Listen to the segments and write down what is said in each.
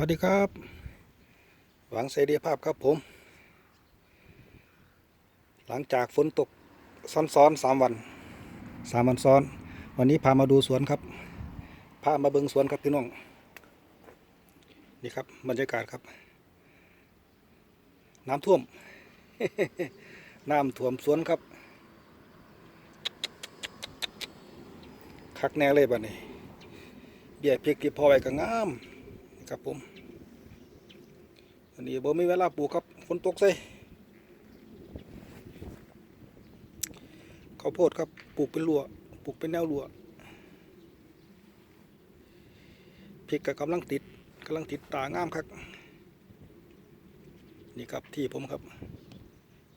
วัสดีครับ หวังเสรีภาพครับผม หลังจากฝนตกซ้อนๆสามวันสามวันซ้อน วันนี้พามาดูสวนครับ พามาเบิงสวนครับพี่น้อง นี่ครับบรรยากาศครับ น้ำท่วม น้ำท่วมสวนครับ คักแน่เลยบัดนี้ เบี้ยพริกที่พอไว้ก็งาม ครับผมวันนี้บ่มีเวลาปลูกครับฝนตกใส่ข้าวโพดครับปลูกเป็นรั้วปลูกเป็นแนวรั้วพริกก็กำลังติดกำลังติดตางามครับนี่ครับที่ผมครับ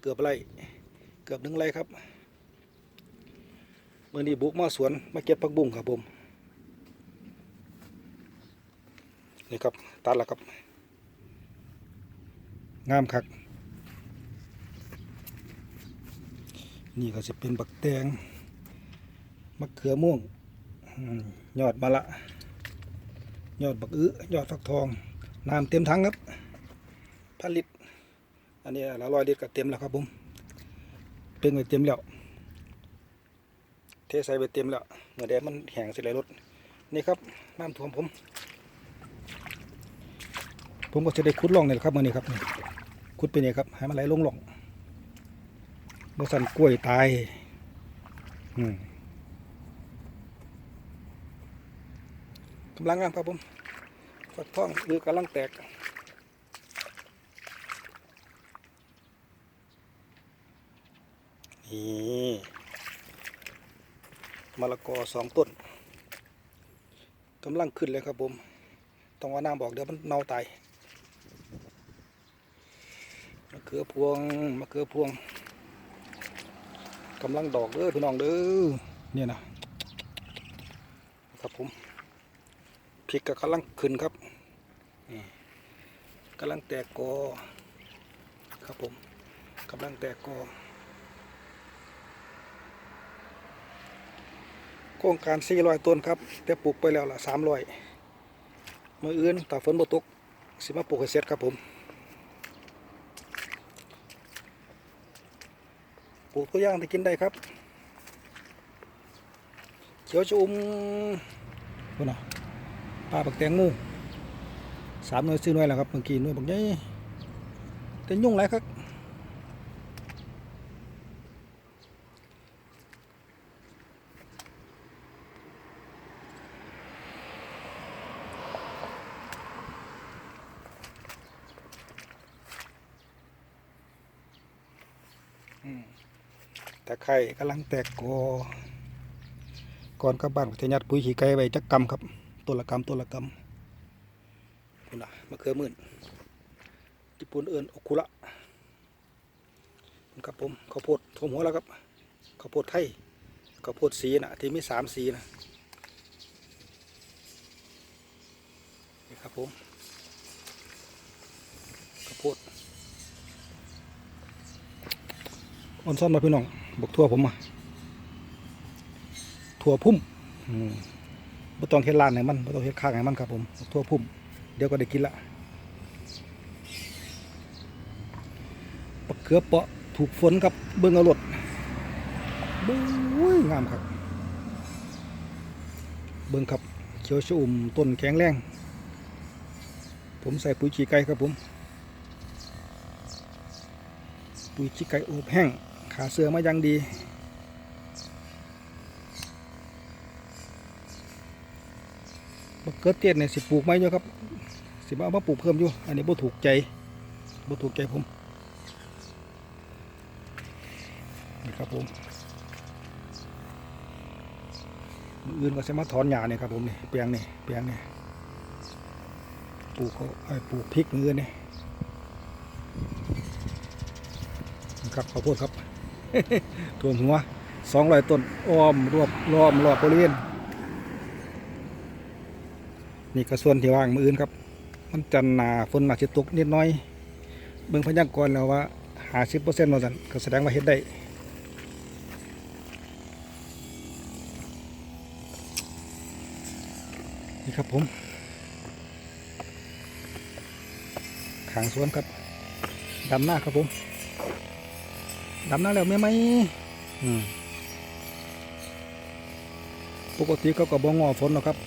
เกือบไรเกือบหนึ่งไรครับเมื่อนี้บุกมาสวนมาเก็บผักบุ้งครับผม นี่ครับตัดแล้วครับงามคักนี่ก็จะเป็นบักแตงมะเขือม่วงยอดมะละ ยอดบักอื้อยอดฟักทอง น้ำเต็มถังครับพันลิตรอันนี้ละร้อยลิตรก็เต็มแล้วครับผมเป็นไปเต็มแล้วเทใส่ไปเต็มแล้วเมื่อแดดมันแห้งสิไหลรถนี่ครับน้ำท่วมผม ผมก็จะได้ขุดล่องเนี่แหละครับมื่อนี้ครับนี่ขุดไปเนี่ยครับให้มันไหลลงล่องบสันกล้วยตายอืมกำลังงามครับผมฟักทองหรือกำลังแตกนี่มะละกอสองต้นกำลังขึ้นเลยครับผม ต้องว่าน้ำบอกเดี๋ยวมันเน่าตายมะ เขือพวงมะเขือพวงกำลังดอกเด้อพี่น้องเด้อเนี่ยนะครับผมพริกก็กำลังขึ้นครับนี่กำลังแตกกอครับผมกำลังแตกกอโครงการ 400 ต้นครับ แต่ปลูกไปแล้วละ300มื่ออื่นถ้าฝนบ่ตกสิมาปลูกให้เสร็จครับผม ลูกตัวอย่างที่กินได้ครับ เขียวชอุ่มพูนะปลาปักแตงงูสามหน่วยสี่หน่วยแล้วครับเมื่อกี้หน่วยบักใหญ่แต่ยุ่งไรครับ ตะไคร่กำลังแตกกอก่อนกับบ้านก็จะยัดปุ๋ยขี้ไก่ไว้จักกำครับตัวละกำตัวละกำพุ่นน่ะมะเขือมื่นญี่ปุ่นเอิญโอคุระครับผมข้าวโพดทมหัวแล้วครับข้าวโพดไทยข้าวโพดสีนะที่มีสามสีนะนี่ครับผมข้าวโพดอ่อนซ่อนมาพี่น้อง บกทั่วผมมาทั่วพุ่มบ่ต้องเฮ็ดลานให้มันบ่ต้องเฮ็ดข้างให้มันครับผมบกทั่วพุ่ม เดี๋ยวก็ได้กินละบักเขือเปาะถูกฝนครับเบิ่งเอารถบู้ยงามครับ เบิ่งครับเขียวชอุ่มต้นแข็งแรง ผมใส่ปุ๋ยขี้ไก่ครับผม ปุ๋ยขี้ไก่อบแห้ง ขาเสือมายังดี บักเกิดเตี้ยเนี่ยสิปลูกไหมอยู่ครับ สิมาเอามาปลูกเพิ่มอยู่ อันนี้บ่ถูกใจบ่ถูกใจผมนี่ครับผมอื่นก็จะมาถอนหญ้าเนี่ยครับผมนี่แปลงนี่แปลงนี่ปลูกเขาไอ้ปลูกพริกมื้ออื่นนี่นี่ครับข้าวโพดครับ ท่วมหัวสองร้อยต้นอ้อมรอบรอบรอบบริเวณนี่ก็ส่วนที่ว่างมืออื่นครับ มันจันหนาฝนอาจจะตกนิดน้อย เบิ่งพยากรณ์แล้วว่าหาสิบเปอร์เซ็นต์มาสั่นก็แสดงว่าเฮ็ดได้นี่ครับผมขางสวนครับดำหน้าครับผม ดำหน้าแล้วแม่ไหมอืมปกติเขาก็บ่งอฝนหรอกครับ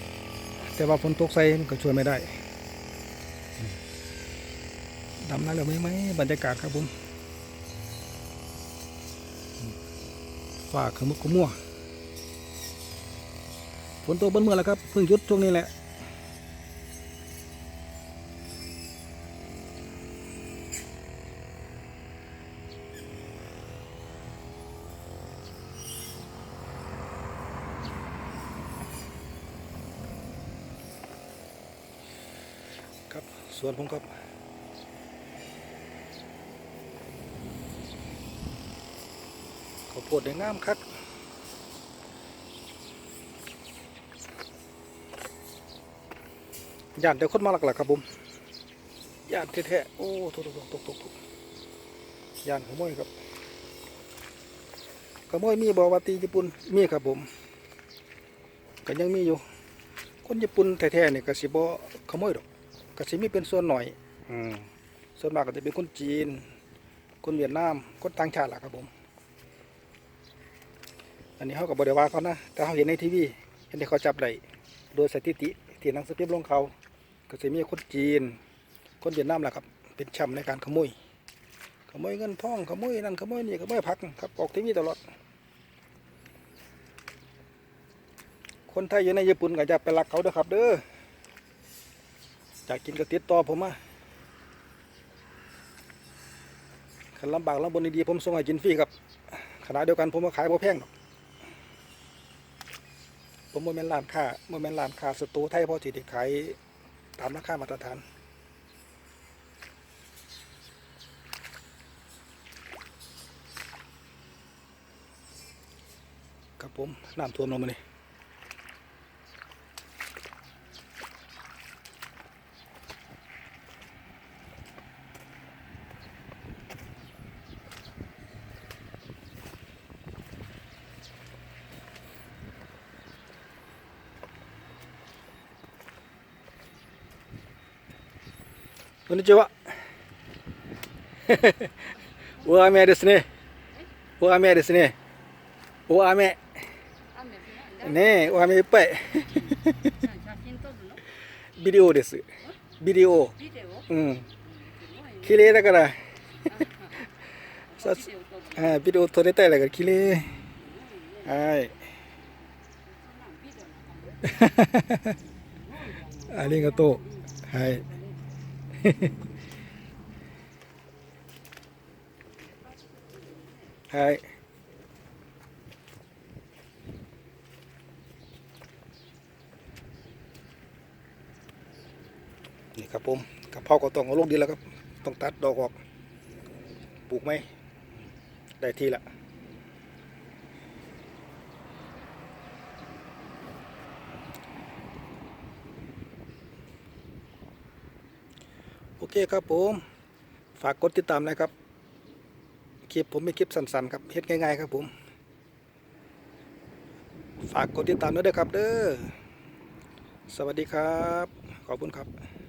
แต่ว่าฝนตกใส่มันก็ช่วยไม่ได้อืมดำหน้าแล้วแม่ไหมบรรยากาศครับผมอืมฟ้าขมุกขมัวฝนตกเบนเมื่อแล้วครับเพิ่งหยุดช่วงนี้แหละ ครับสวนผมครับข้าวโพดได้งามคักย่านเดี๋ยวคนมาหลักๆครับผมย่านแท้ๆโอ้ตกตกตกตกตกย่านขโมยครับขโมยมีบอวาตีญี่ปุ่นมีครับผมก็ยังมีอยู่ คนญี่ปุ่นแท้ๆเนี่ยก็สิบ่ขโมยดอก ก็สิมีเป็นส่วนหน่อยอืมส่วนมากก็จะเป็นคนจีน คนเวียดนาม คนต่างชาติล่ะครับผม อันนี้เขากับบริวาเขานะ แต่เขาเห็นในทีวี เห็นที่เขาจับได้ โดยสถิติที่นังสติปลงเขา ก็จะมีคนจีน คนเวียดนามล่ะครับ เป็นแชมป์ในการขโมย ขโมยเงินทอง ขโมยนั่น ขโมยนี่ ขโมยผักครับ ออกทีวีตลอด คนไทยอยู่ในญี่ปุ่นก็จะไปรักเขาเด้อครับ เด้อ อยากกินก็ติดต่อผมมาขันลำบากลำบนดีๆผมส่งให้กินฟรีครับขณะเดียวกันผมก็ขายบ่แพงหรอกผมโมเมนร้านค้าโมเมนร้านค้าสตูไทยพอสิได้ขายตามราคามาตรฐานครับผมน้ำท่วมลงมานี่ こんにちは。大雨ですね。大雨ですね。大雨。雨ねえ、大雨いっぱい。ビデオです。ビデオ。うん。綺麗だから。あさビデオ撮るあビデオ撮れたいだから綺麗。はい。ありがとう。はい。はい。นี่ครับผมกะเพราก็ต้องเอาลงดีแล้วครับ ต้องตัดดอกออก ปลูกไหม ได้ทีละ โอเคครับผม ฝากกดติดตามนะครับ คลิปผมเป็นคลิปสั้นๆครับเฮ็ดง่ายๆครับผม ฝากกดติดตามด้วยเด้อครับเด้อ สวัสดีครับ ขอบคุณครับ